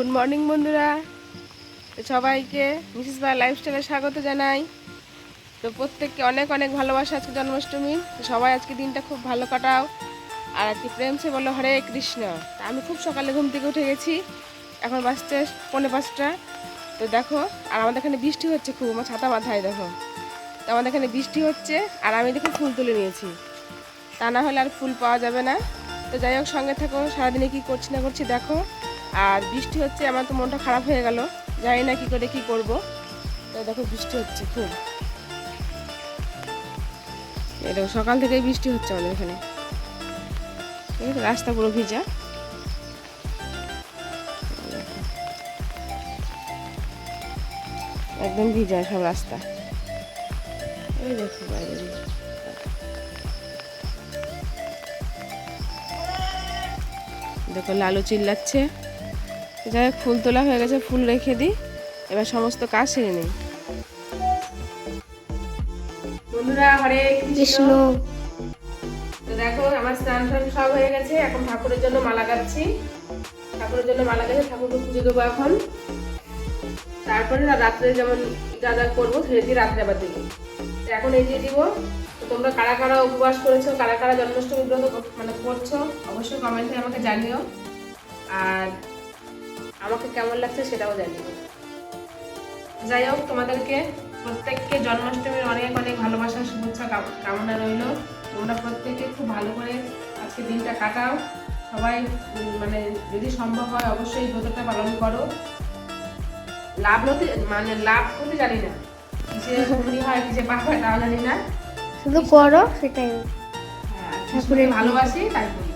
Good morning বন্ধুরা। সবাইকে Mrs বা লাইফস্টাইলে স্বাগত জানাই। তো প্রত্যেককে অনেক অনেক ভালোবাসা আজকে জন্মাষ্টমী। সবাই আজকে দিনটা খুব ভালো কাটাও। আর আজকে প্রেম সে বলো হরে কৃষ্ণ। তা আমি খুব সকালে ঘুম থেকে উঠে গেছি। এখন বাজছে পৌনে পাঁচটা। তো দেখো, আর আমাদের এখানে বৃষ্টি হচ্ছে খুব, আমার ছাতা মাথায় দেখো। তো আমাদের এখানে বৃষ্টি হচ্ছে, আর আমি দেখো ফুল তুলে নিয়েছি। তা না হলে আর ফুল পাওয়া যাবে না। তো যাই হোক, সঙ্গে থাকো, সারাদিনে কী করছি না করছি দেখো। আর বৃষ্টি হচ্ছে, আমার তো মনটা খারাপ হয়ে গেল। জানি না কি করে কি করব। তো দেখো বৃষ্টি হচ্ছে খুব। দেখো, সকাল থেকেই বৃষ্টি হচ্ছে আমাদের এখানে। রাস্তা পুরো ভিজা। একদম ভিজা সব রাস্তা। এই দেখো বাইরে দেখো লালু চিল্লাচ্ছে। যাই হোক ফুল তোলা হয়ে গেছে ফুল রেখে দিই। এবার সমস্ত কাজ সেরে নিই। বন্ধুরা হরে কৃষ্ণ। তো দেখো আমার স্নান টান সব হয়ে গেছে। এখন ঠাকুরের জন্য মালা গাচ্ছি। ঠাকুরের জন্য মালা গাছে ঠাকুরকে পুজো দেবো এখন। তারপরে রাত্রে যেমন যা যা করব সেটা দিয়ে রাত্রে আবার দেবো। এখন এই দিয়ে দিব। তো তোমরা কারা কারা উপবাস করেছ কারা কারা জন্মাষ্টমী ব্রত মানে করছ অবশ্যই কমেন্টে আমাকে জানিও। আর আমাকে কেমন লাগছে সেটাও জানিও যাই হোক তোমাদেরকে প্রত্যেককে জন্মাষ্টমীর অনেক অনেক ভালোবাসা শুভেচ্ছা কামনা রইল। তোমরা প্রত্যেকে খুব ভালো করে আজকে দিনটা কাটাও। সবাই মানে যদি সম্ভব হয় অবশ্যই ব্রতটা পালন করো। লাভ হতে মানে লাভ হতে জানি না। কিসে পুণ্য হয় কিসে পাপ হয় তাও জানি না। শুধু করো সেটাই। হ্যাঁ, ভালোবাসি তাই করি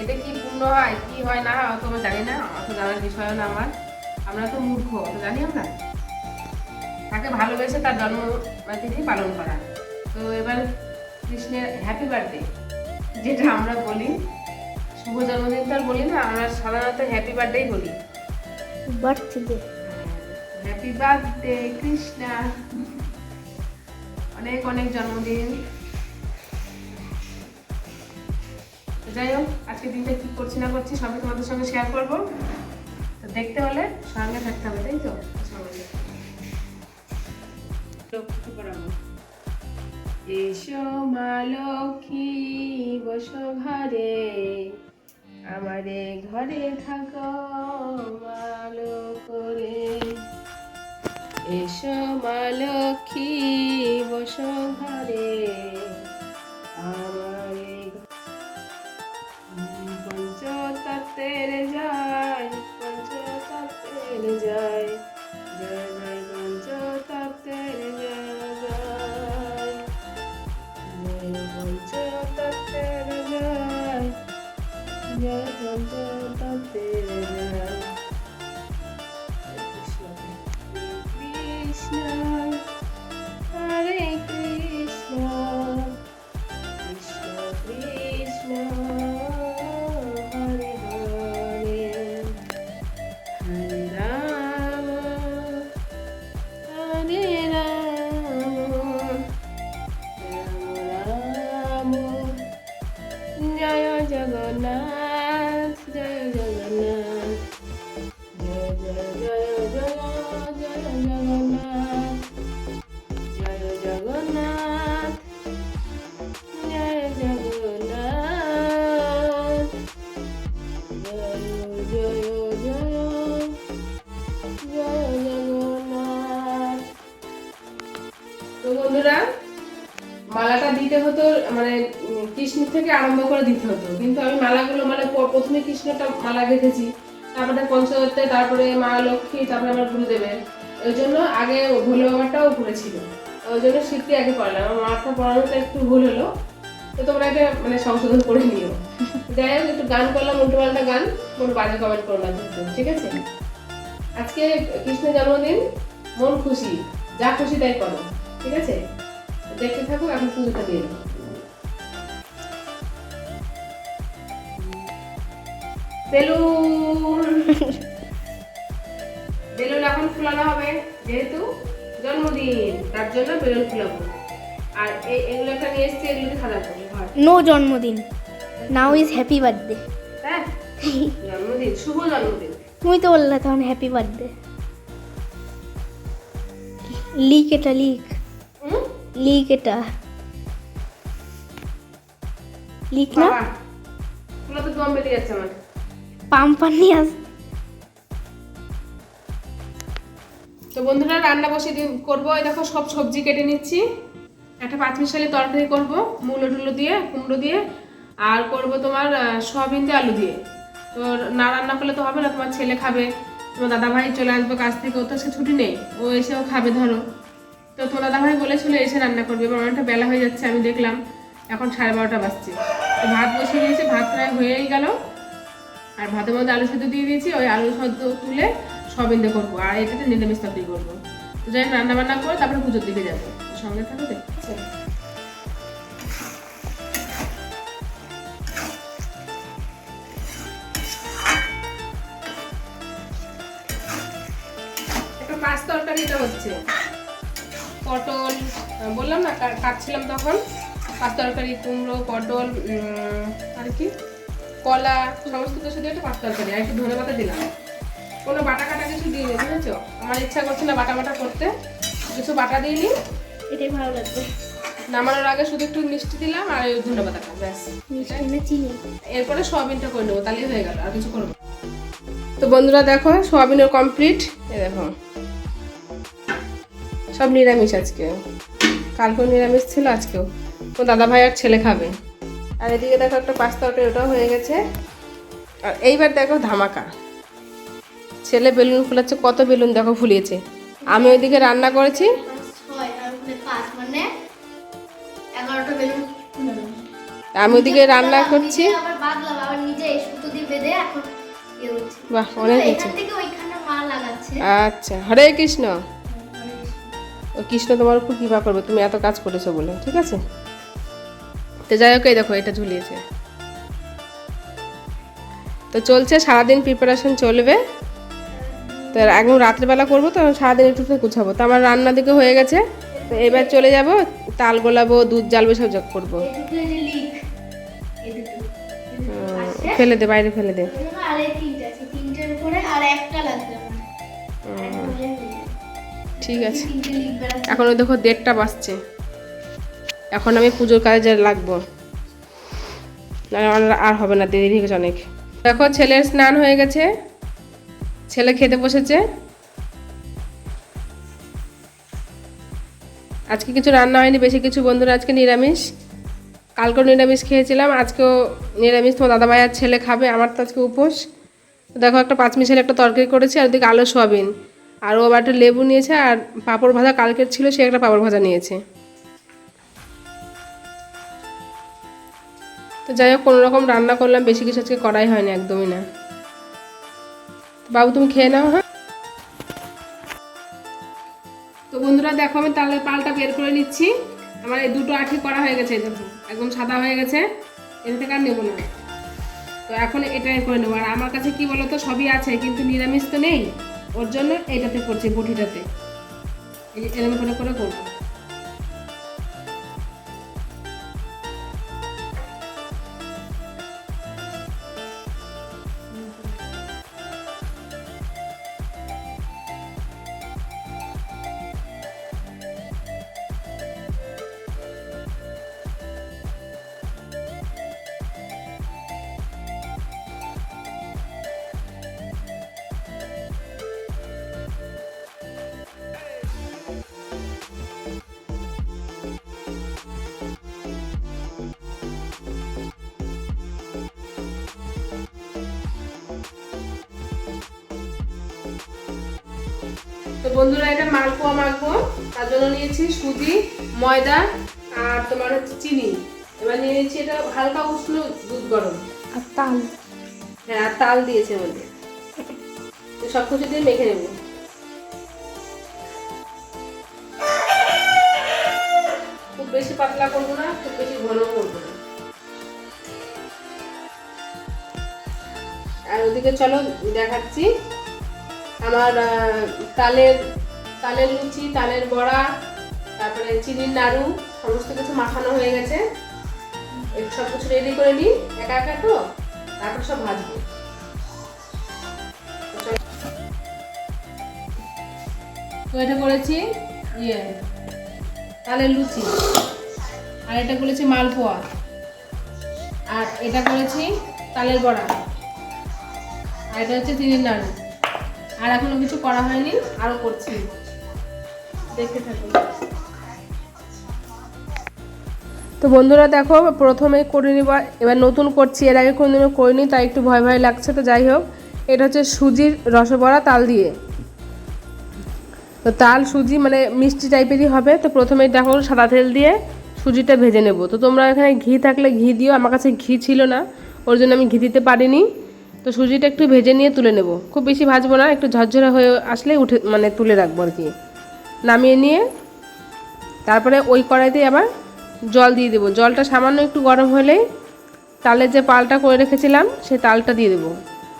এতে কি পূর্ণ হয় কি হয় না হয় অত জানি না অত জানার বিষয় না আমার। আমরা তো মূর্খ অত জানি আমরা। তাকে ভালোবেসে তার জন্ম তিথি পালন করা। তো এবার কৃষ্ণের হ্যাপি বার্থডে যেটা আমরা বলি শুভ জন্মদিন তো আর বলি না আমরা সাধারণত হ্যাপি বার্থডেই বলি। Birthday happy birthday Krishna. অনেক অনেক জন্মদিন। যাই হোক, আজকে দিনটা কি করছি না করছি সবই তোমাদের সঙ্গে শেয়ার করব। তো দেখতে হলে সঙ্গে থাকতে হবে, তাই তো? সঙ্গে এসো মা বসো ঘরে। আমারে ঘরে থাকো ভালো করে এসো মা লক্ষ্মী, বসো ঘরে। আমারে যায় থেকে আরম্ভ করে দিতে হতো। কিন্তু আমি মালাগুলো মানে প্রথমে কৃষ্ণটা মালা গেঁথেছি তারপরে পঞ্চদত্তে, তারপরে মা লক্ষ্মী, তারপরে আমার গুরুদেবের। ওই জন্য আগে ভোলে বাবাটাও উপরে ছিল ওই জন্য শীতটি আগে পড়লাম আমার মাথা পড়ানোটা একটু ভুল হলো। তো তোমরা এটা মানে সংশোধন করে নিও। যাই হোক, একটু গান করলাম উল্টো পাল্টা গান। কোনো বাজে কমেন্ট করো না ঠিক আছে? আজকে কৃষ্ণের জন্মদিন, মন খুশি। যা খুশি তাই করো, ঠিক আছে? দেখতে থাকো, এখন পুজোটা দিয়ে দেবো। বেলুন বেলুন এখন ফুলানো হবে যেহেতু জন্মদিন তার জন্য বেলুন ফুলাবো আর এগুলো একটা নিয়ে এসছি এগুলোকে সাজাবো নো জন্মদিন। নাও ইজ হ্যাপি বার্থডে হ্যাঁ জন্মদিন শুভ জন্মদিন। তুমি তো বললে তখন হ্যাপি বার্থডে লিক এটা লিক? লিক এটা। লিক না? তো দম বেরিয়ে যাচ্ছে আমার পাম্পার নিয়ে আস তো বন্ধুরা, রান্না বসে করব। দেখো, সব সবজি কেটে নিচ্ছি। একটা পাঁচমিশালি তরকারি করব, মূলো টুলো দিয়ে, কুমড়ো দিয়ে, আর করব তোমার সয়াবিন দিয়ে আলু দিয়ে। তো না রান্না করলে তো হবে না, তোমার ছেলে খাবে। তোমার দাদা ভাই চলে আসবে কাজ থেকে ও তো সে ছুটি নেই, ও এসেও খাবে, ধরো। তো তোমার দাদা ভাই বলেছিল, এসে রান্না করবে। এবার অনেকটা বেলা হয়ে যাচ্ছে, আমি দেখলাম। এখন সাড়ে বারোটা বাজছে। ভাত বসিয়ে দিয়েছে, ভাত প্রায় হয়েই গেল। আর ভাতের মধ্যে আলু সেদ্ধ দিয়ে দিয়েছি, ওই আলু সেদ্ধ তুলে সয়াবিন দিয়ে করব। আর এটাতে নিরামিষ তরকারি করব। তো যাই রান্না বান্না করে তারপরে পুজোর দিকে যাব। সঙ্গে থাকো পাঁচ তরকারি এটা হচ্ছে। পটল বললাম না কাটছিলাম তখন। পাঁচ তরকারি, কুমড়ো, পটল আর কি? কলা সমস্ত কিছু দিয়ে একটা পাঁচ তরকারি আর একটু ধনে পাতা দিলাম। কোনো বাটা কাটা কিছু দিইনি বুঝেছ? আমার ইচ্ছা করছে না বাটা বাটা করতে। কিছু বাটা দিইনি। এটাই ভালো লাগবে। নামানোর আগে শুধু একটু মিষ্টি দিলাম আর ওই ধনে পাতাটা ব্যাস। না এরপরে সোয়াবিনটা করে নেব তাহলেই হয়ে গেল আর কিছু করব তো বন্ধুরা দেখো সোয়াবিনের কমপ্লিট এ দেখো। সব নিরামিষ আজকে। কালকেও নিরামিষ ছিল আজকেও। তো দাদা ভাই আর ছেলে খাবে। আর এদিকে দেখো একটা পাস্তা ওটা ওটাও হয়ে গেছে। আর এইবার দেখো ধামাকা। ছেলে বেলুন ফুলাচ্ছে, কত বেলুন দেখো ফুলিয়েছে। আমি ওইদিকে রান্না করেছি। আমি ওইদিকে রান্না করছি। অনেক আচ্ছা হরে কৃষ্ণ। ও কৃষ্ণ তোমার উপর কৃপা করবে, তুমি এত কাজ করেছ বলে, ঠিক আছে? তো, যাই হোক, এই দেখো, এটা ঝুলিয়েছে। তো চলছে, সারাদিন প্রিপারেশন চলবে। তো একদম রাত্রেবেলা করব, তো সারাদিন একটু গুছাবো। তো আমার রান্না দিকে হয়ে গেছে। তো এবার চলে যাব, তাল গোলাবো, দুধ জ্বালবো সব করব। যে পাশে। ফেলে দে, বাইরে ফেলে দে। ঠিক আছে। তিনটে এখন ওই দেখো দেড়টা বাজছে। এখন আমি পুজোর কাজে যা লাগবো। আর হবে না, দেরি হয়ে গেছে অনেক। দেখো, ছেলের স্নান হয়ে গেছে। ছেলে খেতে বসেছে। আজকে কিছু রান্না হয়নি, বেশি কিছু বন্ধুরা আজকে নিরামিষ। কালকেও নিরামিষ খেয়েছিলাম, আজকেও নিরামিষ। তোমার দাদাভাই আর ছেলে খাবে, আমার তো আজকে উপোস। দেখো, একটা পাঁচ মিশালি একটা তরকারি করেছি, আর ওদিকে আলো সোয়াবিন। আর ও আবার একটা লেবু নিয়েছে, আর পাঁপড় ভাজা কালকের ছিল, সে একটা পাঁপড় ভাজা নিয়েছে। তো যাই হোক কোনো রকম রান্না করলাম, বেশি কিছু আজকে করাই হয়নি, একদমই না। বাবু, তুমি খেয়ে নাও হ্যাঁ? তো বন্ধুরা, দেখো, আমি তাহলে পালটা বের করে নিচ্ছি। আমার এই দুটো আঠি করা হয়ে গেছে দেখো, একদম সাদা হয়ে গেছে। এর থেকে আর নেব না। তো এখন এটাই করে নেব। আর আমার কাছে কি বলতো, সবই আছে, কিন্তু নিরামিষ তো নেই। ওর জন্য এইটাতে করছি বটিটাতে যে এরকম করে করে করব। তো বন্ধুরা এটা মালপোয়া মাখবো। তার জন্য নিয়েছি সুজি ময়দা আর তোমার হচ্ছে চিনি। এবার নিয়ে নিয়েছি এটা হালকা উষ্ণ দুধ গরম। আর তাল। হ্যাঁ আর তাল দিয়েছে মধ্যে তো সব কিছু দিয়ে মেখে নেব। খুব বেশি পাতলা করব না খুব বেশি ঘন করব না। আর ওদিকে চলো দেখাচ্ছি। আমার তালের তালের লুচি, তালের বড়া, তারপরে চিনির নাড়ু সমস্ত কিছু মাখানো হয়ে গেছে। সব কিছু রেডি করে নিই, একা একা তো, তারপর সব ভাজবো। এটা করেছি ইয়ে তালের লুচি। আর এটা করেছি মালপোয়া। আর এটা করেছি তালের বড়া। আর এটা হচ্ছে তিনের নাড়ু আর এখনও কিছু করা হয়নি আরও করছি। দেখতে থাকুন তো বন্ধুরা দেখো প্রথমে করে নিবা, এবার নতুন করছি, এর আগে কোনোদিনও করিনি, তাই একটু ভয় ভয় লাগছে, তো যাই হোক। এটা হচ্ছে সুজির রসবড়া তাল দিয়ে। তো তাল, সুজি মানে মিষ্টি টাইপেরই হবে, তো প্রথমে দেখো সাদা তেল দিয়ে সুজিটা ভেজে নেব। তো তোমরা এখানে ঘি থাকলে ঘি দিও, আমার কাছে ঘি ছিল না, ওর জন্য আমি ঘি দিতে পারিনি। তো সুজিটা একটু ভেজে নিয়ে তুলে নেব। খুব বেশি ভাজবো না, একটু ঝরঝরে হয়ে আসলে উঠে মানে তুলে রাখব আর কি। নামিয়ে নিয়ে তারপরে ওই কড়াইতে আবার জল দিয়ে দেবো। জলটা সামান্য একটু গরম হলেই তালের যে পালটা করে রেখেছিলাম সেই তালটা দিয়ে দেবো।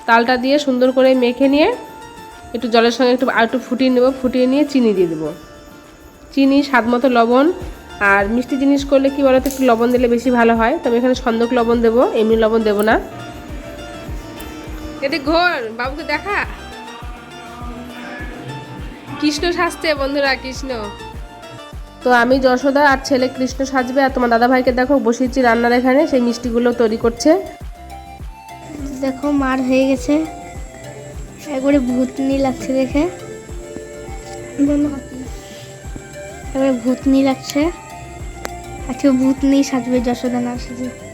তালটা দিয়ে সুন্দর করে মেখে নিয়ে একটু জলের সঙ্গে একটু, আর একটু ফুটিয়ে নেব। ফুটিয়ে নিয়ে চিনি দিয়ে দেবো। চিনি স্বাদ মতো লবণ আর মিষ্টি জিনিস করলে কি বলতো, একটু লবণ দিলে বেশি ভালো হয়। তবে এখানে সন্দক লবণ দেবো, এমনি লবণ দেবো না। এতে ঘোর, বাবুকে দেখা। কৃষ্ণ সাজতে বন্ধুরা, কৃষ্ণ। তো আমি যশোদা আর ছেলে কৃষ্ণ সাজবে আর তোমার দাদা ভাইকে দেখো, বসিয়েছি রান্নার এখানে, সেই মিষ্টিগুলো তৈরি করছে। দেখো, মার হয়ে গেছে। একবারে ভূতনি লাগছে দেখে। এবারে ভূতনি লাগছে। আজকে ভূতনি সাজবে, যশোদা না সাজবে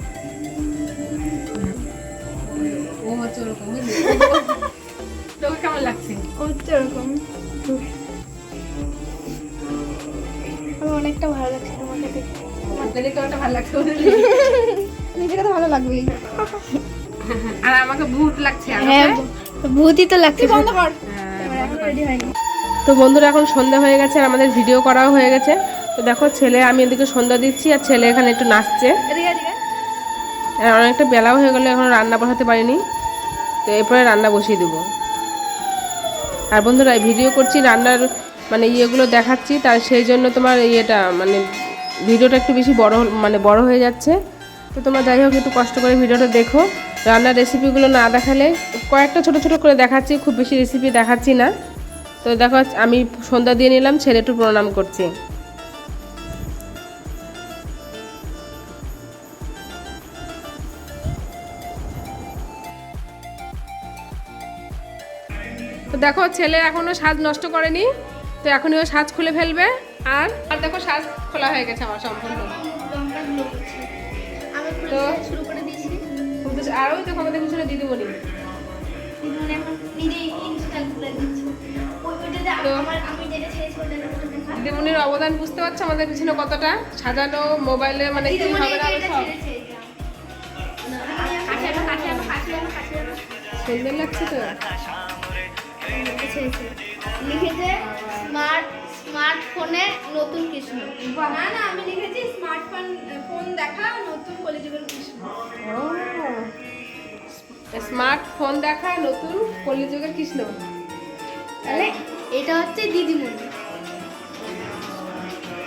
তো আর আমাকে ভূত লাগছে ভূতই তো লাগছে তো বন্ধুরা, এখন সন্ধ্যা হয়ে গেছে আর আমাদের ভিডিও করাও হয়ে গেছে। তো দেখো, ছেলে, আমি এদিকে সন্ধ্যা দিচ্ছি আর ছেলে এখানে একটু নাচছে। অনেকটা বেলাও হয়ে গেলে, এখন রান্না বসাতে পারিনি। তো এরপরে রান্না বসিয়ে দেবো। আর বন্ধুরা ভিডিও করছি, রান্নার মানে ইয়েগুলো দেখাচ্ছি, তার সেই জন্য তোমার ইয়েটা মানে ভিডিওটা একটু বেশি বড় মানে বড় হয়ে যাচ্ছে। তো তোমরা যাই হোক, একটু কষ্ট করে ভিডিওটা দেখো। রান্নার রেসিপিগুলো না দেখালে, কয়েকটা ছোট ছোট করে দেখাচ্ছি, খুব বেশি রেসিপি দেখাচ্ছি না। তো দেখো, আমি সন্ধ্যা দিয়ে নিলাম, ছেলে একটু প্রণাম করছে। দেখো ছেলে এখনও সাজ নষ্ট করেনি তো এখনই ও সাজ খুলে ফেলবে। আর আর দেখো সাজ খোলা হয়ে গেছে আমার সম্পূর্ণ। তো? শুরু করে দিয়েছি। দেখো আমাদের পিছনে দিদিমণি দিদিমণি দিদিমণির অবদান বুঝতে পারছ আমাদের পিছনে কতটা? সাজানো মোবাইলে মানে কি হবে না সব? কাছে কাছে কাছে কাছে লাগছে তো? লিখেছে স্মার্ট স্মার্টফোনে নতুন কৃষ্ণ। না না আমি লিখেছি স্মার্টফোন ফোন দেখা নতুন কলেজের কৃষ্ণ। স্মার্টফোন দেখা নতুন কলিযুগের কৃষ্ণ। তাহলে এটা হচ্ছে দিদিমণি।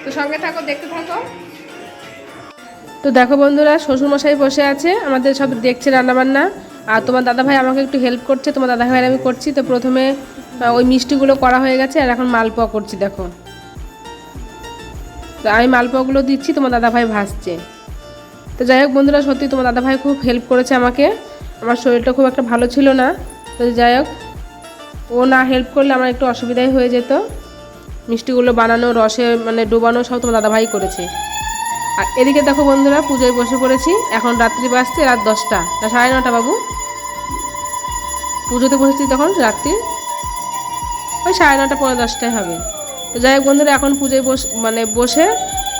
তো সঙ্গে থাকো দেখতে থাকো। তো দেখো বন্ধুরা শ্বশুরমশাই বসে আছে আমাদের সব দেখছে রান্নাবান্না। আর তোমার দাদাভাই আমাকে একটু হেল্প করছে, তোমার দাদাভাই আমি করছি। তো প্রথমে ওই মিষ্টিগুলো করা হয়ে গেছে, আর এখন মালপোয়া করছি, দেখো। তো আমি মালপোয়াগুলো দিচ্ছি, তোমার দাদাভাই ভাসছে তো যাই হোক বন্ধুরা, সত্যি তোমার দাদাভাই খুব হেল্প করেছে আমাকে। আমার শরীরটা খুব একটা ভালো ছিল না। তো যাই হোক, ও না হেল্প করলে আমার একটু অসুবিধাই হয়ে যেত। মিষ্টিগুলো বানানো, রসে মানে ডোবানো সব তোমার দাদাভাই করেছে। আর এদিকে দেখো বন্ধুরা, পুজোয় বসে পড়েছি। এখন রাত্রি বাজছে রাত দশটা সাড়ে নটা বাবু? পুজোতে বসেছি তখন রাত্রি। ওই সাড়ে নটা পনেরো দশটায় হবে। তো যাই হোক বন্ধুরা, এখন পুজোয় বস মানে বসে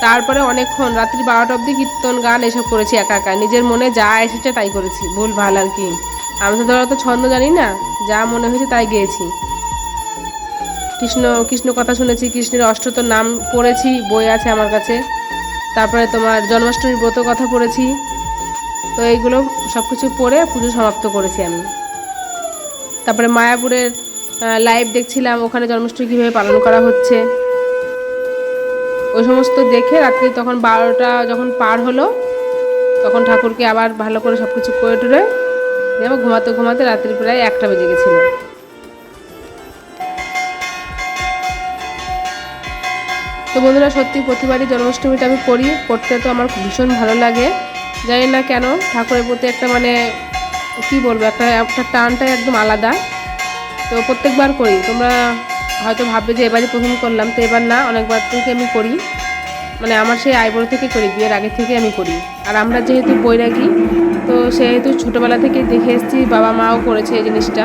তারপরে অনেকক্ষণ, রাত্রি বারোটা অবধি কীর্তন, গান এসব করেছি একা একা। নিজের মনে যা এসেছে তাই করেছি, ভুল ভালো আর কি। আমি তো ধরো তো ছন্দ জানি না, যা মনে হয়েছে তাই গেয়েছি। কৃষ্ণ কৃষ্ণ কথা শুনেছি, কৃষ্ণের অষ্টতর নাম পড়েছি, বই আছে আমার কাছে। তারপরে তোমার জন্মাষ্টমীর ব্রত কথা পড়েছি। তো এইগুলো সব কিছু পড়ে পুজো সমাপ্ত করেছি আমি। তারপরে মায়াপুরের লাইভ দেখছিলাম, ওখানে জন্মাষ্টমী কীভাবে পালন করা হচ্ছে। ওই সমস্ত দেখে রাত্রি তখন বারোটা যখন পার হলো, তখন ঠাকুরকে আবার ভালো করে সব কিছু করে টুরে আবার ঘুমাতে ঘুমাতে রাত্রি প্রায় একটা বেজে গেছিল। তো বন্ধুরা, সত্যি প্রতিবারই জন্মাষ্টমীটা আমি করি করতে তো আমার ভীষণ ভালো লাগে। জানি না কেন, ঠাকুরের প্রতি একটা মানে কি বলব, একটা একটা টানটাই একদম আলাদা। তো প্রত্যেকবার করি। তোমরা হয়তো ভাববে যে এবারই প্রথম করলাম, তো এবার না, অনেকবার থেকে আমি করি। মানে আমার সেই আইবুড়ো থেকে করি, বিয়ের আগে থেকে আমি করি। আর আমরা যেহেতু বৈরাগী, তো সেহেতু ছোটোবেলা থেকে দেখে এসেছি, বাবা মাও করেছে এই জিনিসটা।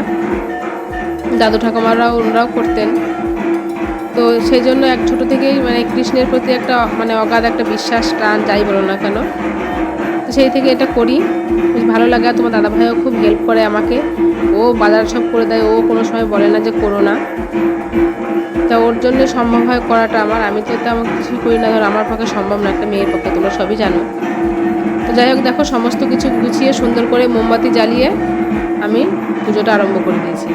দাদু ঠাকুমারাও, ওনারাও করতেন। তো সেই জন্য এক ছোটো থেকেই মানে কৃষ্ণের প্রতি একটা মানে অগাধ একটা বিশ্বাস, টান, যাই বলো না কেন। সেই থেকে এটা করি। বেশ ভালো লাগে আর তোমার দাদাভাইও খুব হেল্প করে আমাকে। ও বাজার সব করে দেয়, ও কোনো সময় বলে না যে করো না। তা ওর জন্য সম্ভব হয় করাটা আমার। আমি তো তেমন কিছুই করি না। ধর আমার পক্ষে সম্ভব না, একটা মেয়ের পক্ষে, তোমরা সবই জানো। তো যাই হোক, দেখো সমস্ত কিছু গুছিয়ে সুন্দর করে মোমবাতি জ্বালিয়ে আমি পুজোটা আরম্ভ করে দিয়েছি।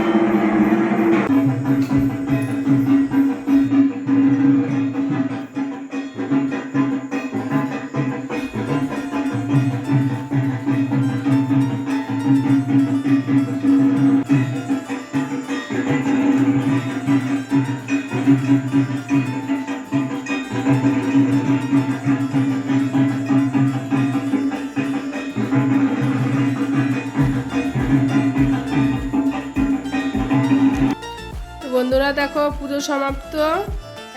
পুজো সমাপ্ত।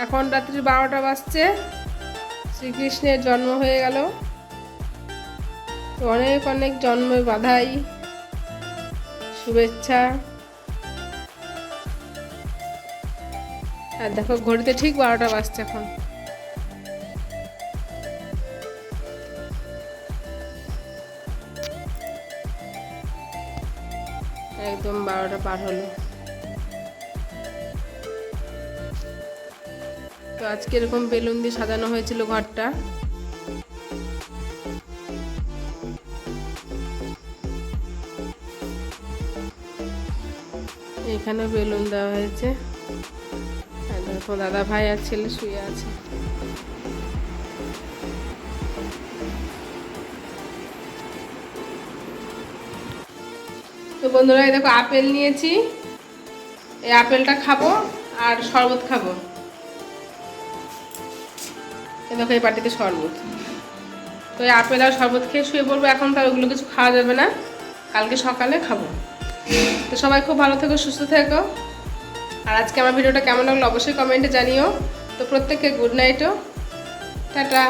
এখন রাত্রি বারোটা বাজছে। শ্রীকৃষ্ণের জন্ম হয়ে গেল। অনেক অনেক জন্মে বাধাই, শুভেচ্ছা। আর দেখো, ঘড়িতে ঠিক বারোটা বাজছে এখন। একদম বারোটা পার হলো। তো আজকে এরকম বেলুন দিয়ে সাজানো হয়েছিল ঘরটা। এখানে বেলুন দেওয়া হয়েছে। আর দেখো দাদা ভাই আর ছেলে শুয়ে আছে। তো বন্ধুরা, এই দেখো আপেল নিয়েছি। এই আপেলটা খাব আর শরবত খাব। দেখো এই পাটিতে শরবত। তো এই আপেল আর শরবত খেয়ে শুয়ে পড়ব, এখন তার ওগুলো কিছু খাওয়া যাবে না। কালকে সকালে খাব। তো সবাই খুব ভালো থেকো, সুস্থ থেকো। আর আজকে আমার ভিডিওটা কেমন লাগল অবশ্যই কমেন্টে জানিও। তো প্রত্যেককে গুড নাইটও টাটা।